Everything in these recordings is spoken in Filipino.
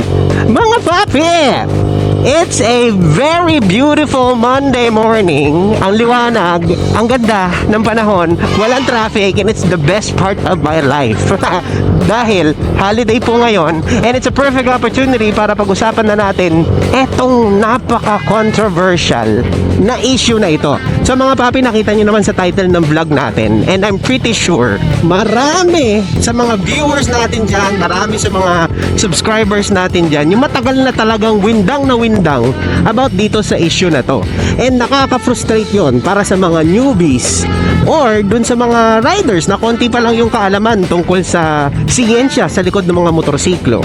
papi! Mga papi! It's a very beautiful Monday morning. Ang liwanag, ang ganda ng panahon, walang traffic, and it's the best part of my life. Dahil holiday po ngayon, and it's a perfect opportunity para pag-usapan na natin etong napaka-controversial na issue na ito. So mga papi, nakita nyo naman sa title ng vlog natin, and I'm pretty sure marami sa mga viewers natin dyan, marami sa mga subscribers natin dyan, yung matagal na talagang windang na windang about dito sa issue na to. And nakaka-frustrate yon para sa mga newbies or dun sa mga riders na konti pa lang yung kaalaman tungkol sa siyensya sa likod ng mga motorsiklo.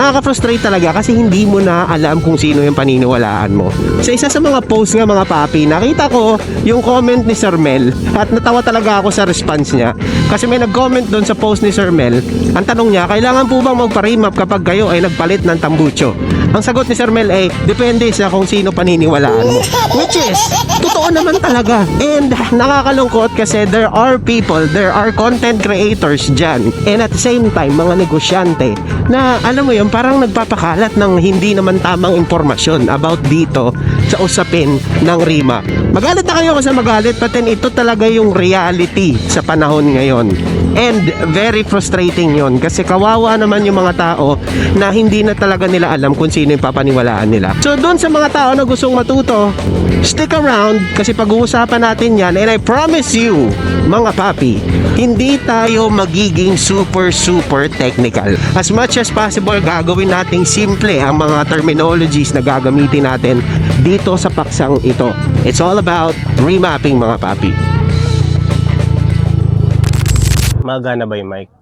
Nakaka-frustrate talaga kasi hindi mo na alam kung sino yung paniniwalaan mo. Sa isa sa mga post nga mga papi, nakita ko yung comment ni Sir Mel at natawa talaga ako sa response niya. Kasi may nag-comment doon sa post ni Sir Mel. Ang tanong niya, kailangan po bang magpa-remap kapag kayo ay nagpalit ng tambucho? Ang sagot ni Sir Mel ay, depende sa kung sino paniniwalaan mo. Which is, totoo naman talaga. And nakakalungkot kasi there are people, there are content creators dyan. And at the same time, mga negosyante na alam mo yun, parang nagpapakalat ng hindi naman tamang impormasyon about dito sa usapin ng RIMA. Magalit na kayo kasi magalit, but then ito talaga yung reality sa panahon ngayon. And very frustrating yon kasi kawawa naman yung mga tao na hindi na talaga nila alam kung sino yung papaniwalaan nila. So doon sa mga tao na gustong matuto, stick around kasi pag-uusapan natin yan and I promise you, mga papi, hindi tayo magiging super super technical. As much as possible, gagawin nating simple ang mga terminologies na gagamitin natin dito sa paksang ito. It's all about remapping mga papi. Magana ba yung mic?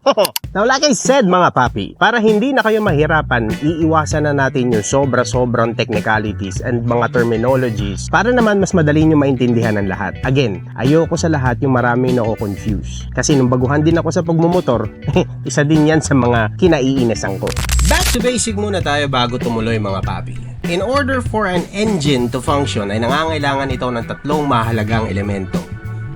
Now, like I said mga papi, para hindi na kayo mahirapan, iiwasan na natin yung sobra-sobrang technicalities and mga terminologies para naman mas madali nyo maintindihan ng lahat. Again, ayoko sa lahat yung maraming nako-confuse. Kasi nung baguhan din ako sa pagmumotor, isa din yan sa mga kinaiinisan ko. Back to basic muna tayo bago tumuloy mga papi. In order for an engine to function ay nangangailangan ito ng tatlong mahalagang elemento.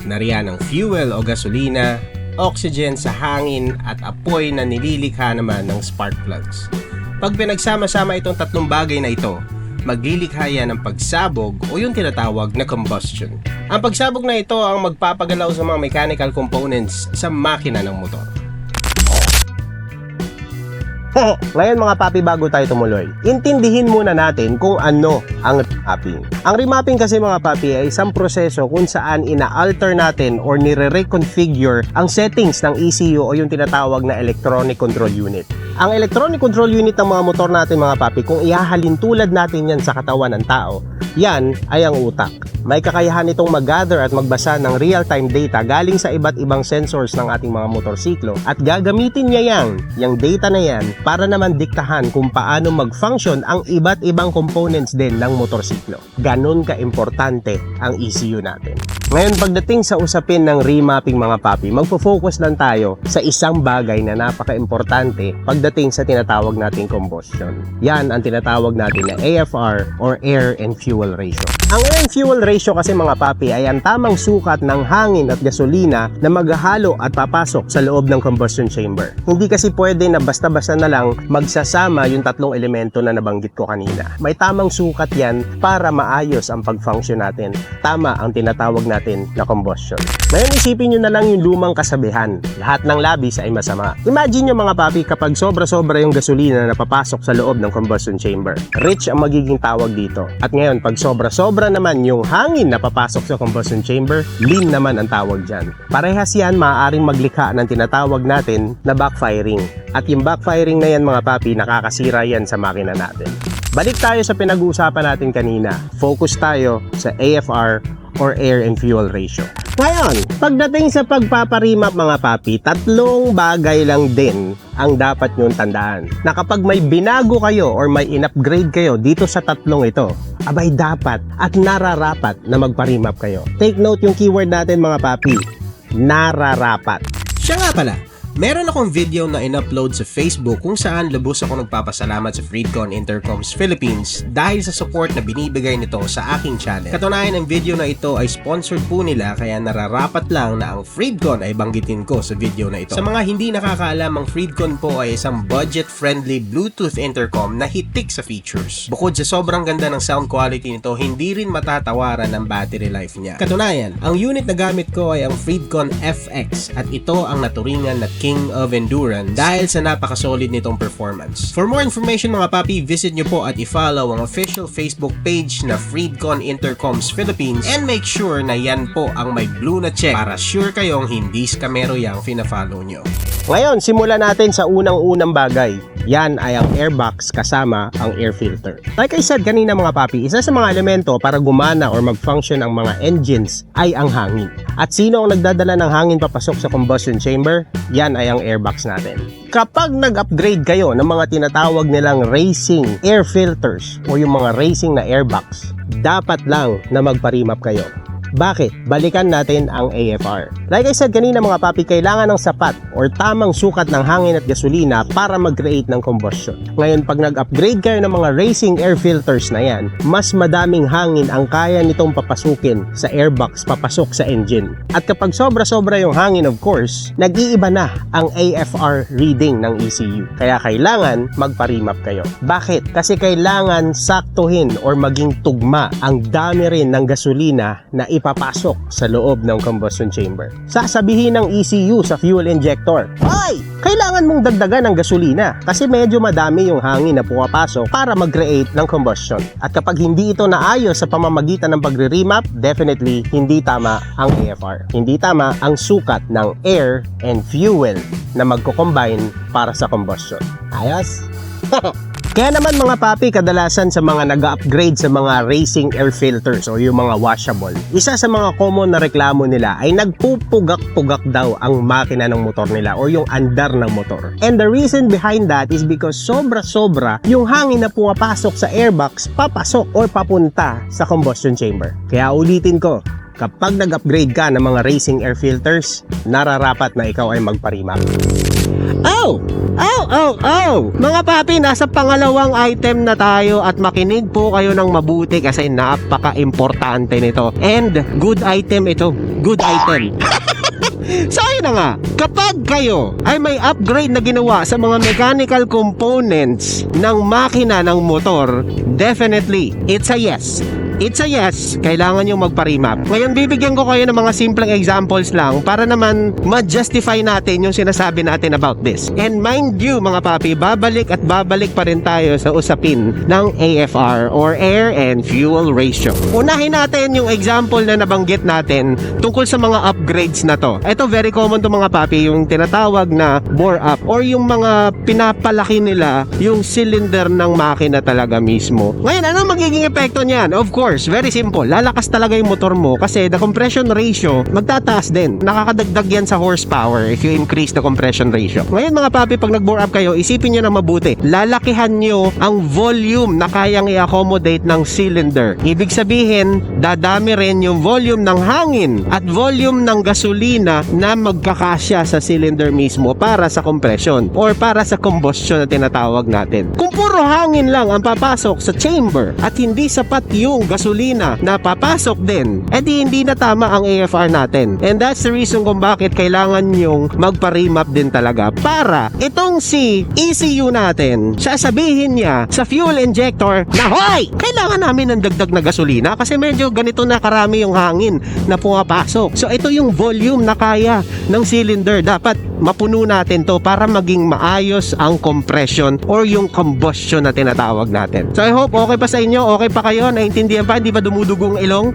Nariyan ang fuel o gasolina, oxygen sa hangin at apoy na nililikha naman ng spark plugs. Pag pinagsama-sama itong tatlong bagay na ito, maglilikha yan ng pagsabog o yung tinatawag na combustion. Ang pagsabog na ito ang magpapagalaw sa mga mechanical components sa makina ng motor. Ngayon mga papi bago tayo tumuloy, intindihin muna natin kung ano ang remapping. Ang remapping kasi mga papi ay isang proseso kung saan ina-alter natin or nire-reconfigure ang settings ng ECU o yung tinatawag na electronic control unit. Ang electronic control unit ng mga motor natin mga papi, kung ihahalin tulad natin yan sa katawan ng tao, yan ay ang utak. May kakayahan itong mag-gather at magbasa ng real-time data galing sa iba't ibang sensors ng ating mga motorsiklo at gagamitin niya yan, yung data na yan, para naman diktahan kung paano mag-function ang iba't ibang components din ng motorsiklo. Ganon ka-importante ang ECU natin. Ngayon pagdating sa usapin ng remapping mga papi, magfo-focus lang tayo sa isang bagay na napaka-importante pagdating sa tinatawag nating combustion. Yan ang tinatawag natin na AFR or Air and Fuel Ratio. Ang Air and Fuel Ratio kasi mga papi ay ang tamang sukat ng hangin at gasolina na maghahalo at papasok sa loob ng combustion chamber. Hindi kasi pwede na basta-basta na lang magsasama yung tatlong elemento na nabanggit ko kanina. May tamang sukat yan para maayos ang pag-function natin. Tama ang tinatawag natin na combustion. Ngayon isipin nyo na lang yung lumang kasabihan. Lahat ng labis ay masama. Imagine nyo mga papi kapag sobra-sobra yung gasolina na papasok sa loob ng combustion chamber. Rich ang magiging tawag dito. At ngayon pag sobra-sobra naman yung hangin na papasok sa combustion chamber, lean naman ang tawag dyan. Parehas yan maaaring maglikha ng tinatawag natin na backfiring. At yung backfiring na yan mga papi, nakakasira yan sa makina natin. Balik tayo sa pinag-uusapan natin kanina. Focus tayo sa AFR or Air and Fuel Ratio. Ngayon, pagdating sa pagpaparimap mga papi, tatlong bagay lang din ang dapat nyong tandaan. Na kapag may binago kayo or may in-upgrade kayo dito sa tatlong ito, abay dapat at nararapat na magparimap kayo. Take note yung keyword natin mga papi, nararapat. Siya nga pala, Meron akong video na in-upload sa Facebook kung saan lubos ako nagpapasalamat sa Freedcon Intercoms Philippines dahil sa support na binibigay nito sa aking channel. Katunayan ang video na ito ay sponsored po nila kaya nararapat lang na ang Freedcon ay banggitin ko sa video na ito. Sa mga hindi nakakaalam, ang Freedcon po ay isang budget-friendly Bluetooth intercom na hitik sa features. Bukod sa sobrang ganda ng sound quality nito, hindi rin matatawaran ang battery life niya. Katunayan, ang unit na gamit ko ay ang Freedcon FX at ito ang naturingan na King of Endurance dahil sa napakasolid nitong performance. For more information mga papi, visit nyo po at i-follow ang official Facebook page na Freedcon Intercoms Philippines and make sure na yan po ang may blue na check para sure kayong hindi scamero yung fina-follow nyo. Ngayon, simulan natin sa unang-unang bagay. Yan ay ang airbox kasama ang air filter. Like I said kanina mga papi, isa sa mga elemento para gumana or mag-function ang mga engines ay ang hangin. At sino ang nagdadala ng hangin papasok sa combustion chamber? Yan ay ang airbox natin. Kapag nag-upgrade kayo ng mga tinatawag nilang racing air filters o yung mga racing na airbox, dapat lang na magparimap kayo. Bakit? Balikan natin ang AFR. Like I said kanina mga papi, kailangan ng sapat or tamang sukat ng hangin at gasolina para mag-create ng combustion. Ngayon, pag nag-upgrade kayo ng mga racing air filters na yan, mas madaming hangin ang kaya nitong papasukin sa airbox papasok sa engine. At kapag sobra-sobra yung hangin of course, nag-iiba na ang AFR reading ng ECU. Kaya kailangan magparimap kayo. Bakit? Kasi kailangan saktuhin or maging tugma ang dami rin ng gasolina na ipapasok sa loob ng combustion chamber. Sasabihin ng ECU sa fuel injector, Ay! Kailangan mong dagdagan ng gasolina kasi medyo madami yung hangin na pumapasok para mag-create ng combustion. At kapag hindi ito naayos sa pamamagitan ng pagre-remap, definitely hindi tama ang AFR. Hindi tama ang sukat ng air and fuel na magko-combine para sa combustion. Ayos? Kaya naman mga papi, kadalasan sa mga nag-upgrade sa mga racing air filters o yung mga washable, isa sa mga common na reklamo nila ay nagpupugak-pugak daw ang makina ng motor nila or yung andar ng motor. And the reason behind that is because sobra-sobra yung hangin na pumapasok sa airbox papasok or papunta sa combustion chamber. Kaya ulitin ko, kapag nag-upgrade ka ng mga racing air filters, nararapat na ikaw ay magparimak. Oh! Oh, oh, oh! Mga papi, nasa pangalawang item na tayo at makinig po kayo ng mabuti kasi napaka-importante nito. And good item ito. Good item. So ayun na nga, kapag kayo ay may upgrade na ginawa sa mga mechanical components ng makina ng motor, definitely, it's a yes. It's a yes, kailangan yung magpa-remap. Ngayon, bibigyan ko kayo ng mga simpleng examples lang para naman ma-justify natin yung sinasabi natin about this. And mind you, mga papi, babalik at babalik pa rin tayo sa usapin ng AFR or Air and Fuel Ratio. Unahin natin yung example na nabanggit natin tungkol sa mga upgrades na to. Ito very common to mga papi, yung tinatawag na bore up or yung mga pinapalaki nila yung cylinder ng makina talaga mismo. Ngayon, ano magiging epekto niyan? Of course, very simple. Lalakas talaga yung motor mo kasi the compression ratio magtataas din. Nakakadagdag yan sa horsepower if you increase the compression ratio. Ngayon mga papi, pag nag-bore up kayo, isipin nyo na mabuti. Lalakihan nyo ang volume na kayang i-accommodate ng cylinder. Ibig sabihin, dadami rin yung volume ng hangin at volume ng gasolina na magkakasya sa cylinder mismo para sa compression or para sa combustion na tinatawag natin. Kung puro hangin lang ang papasok sa chamber at hindi sapat yung gasolina na papasok din, edi hindi na tama ang AFR natin. And that's the reason kung bakit kailangan yung magpa-remap din talaga para itong si ECU natin, sasabihin niya sa fuel injector na hoy! Kailangan namin ng dagdag na gasolina kasi medyo ganito na karami yung hangin na pumapasok. So ito yung volume na kaya ng cylinder. Dapat mapuno natin to para maging maayos ang compression or yung combustion na tinatawag natin. So I hope okay pa sa inyo, okay pa kayo, naintindihan pa, hindi pa dumudugong ilong?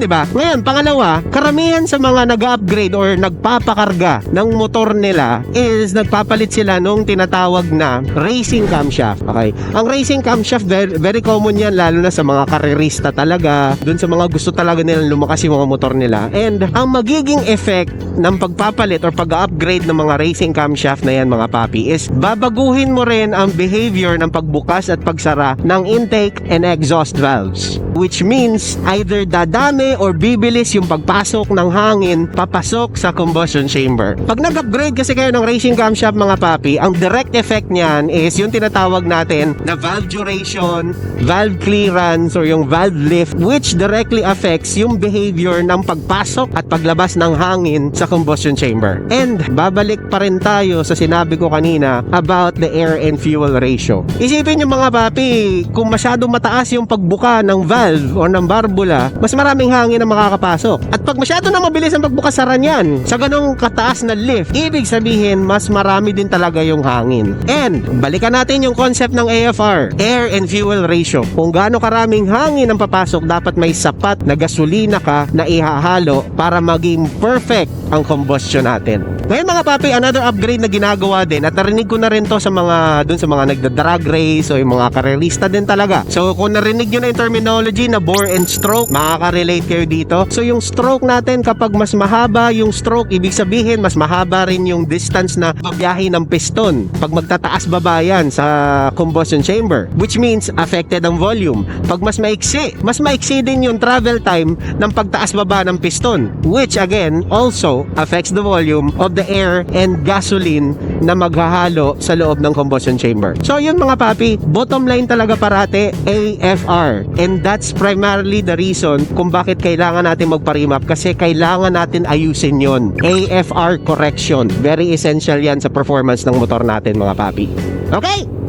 Di ba? Ngayon, pangalawa, karamihan sa mga nag-upgrade or nagpapakarga ng motor nila is nagpapalit sila nung tinatawag na racing camshaft. Okay? Ang racing camshaft, very, very common yan, lalo na sa mga karerista talaga, dun sa mga gusto talaga nilang lumakas yung mga motor nila. And ang magiging effect ng pagpapalit or pag-upgrade ng mga racing camshaft na yan, mga papi, is babaguhin mo rin ang behavior ng pagbukas at pagsara ng intake and exhaust valves. which means either dadami or bibilis yung pagpasok ng hangin papasok sa combustion chamber. Pag nag-upgrade kasi kayo ng racing camshaft mga papi, ang direct effect niyan is yung tinatawag natin na valve duration, valve clearance, or yung valve lift which directly affects yung behavior ng pagpasok at paglabas ng hangin sa combustion chamber. And babalik pa rin tayo sa sinabi ko kanina about the air and fuel ratio. Isipin nyo mga papi, kung masyadong mataas yung pagbuka ng valve o ng barbula, mas maraming hangin ang makakapasok. At pag masyado na mabilis ang pagbuka sa ranyan, sa ganong kataas na lift, ibig sabihin mas marami din talaga yung hangin. And balikan natin yung concept ng AFR, air and fuel ratio. Kung gaano karaming hangin ang papasok, dapat may sapat na gasolina ka na ihahalo para maging perfect ang combustion natin. Ngayon mga papi, another upgrade na ginagawa din at narinig ko na rin to sa mga dun sa mga nagda-drag race o yung mga karerista din talaga. So kung narinig nyo na yung terminology na bore and stroke, makaka-relate kayo dito. So yung stroke natin kapag mas mahaba yung stroke, ibig sabihin mas mahaba rin yung distance na babiyahe ng piston pag magtataas baba yan sa combustion chamber which means affected ang volume. Pag mas maiksi, mas maiksi din yung travel time ng pagtaas baba ng piston which again also affects the volume of the air and gasoline na maghahalo sa loob ng combustion chamber. So yun mga papi, bottom line talaga parate AFR and that's primarily the reason kung bakit kailangan natin magpa-remap kasi kailangan natin ayusin yon. AFR correction. Very essential yan sa performance ng motor natin mga papi. Okay?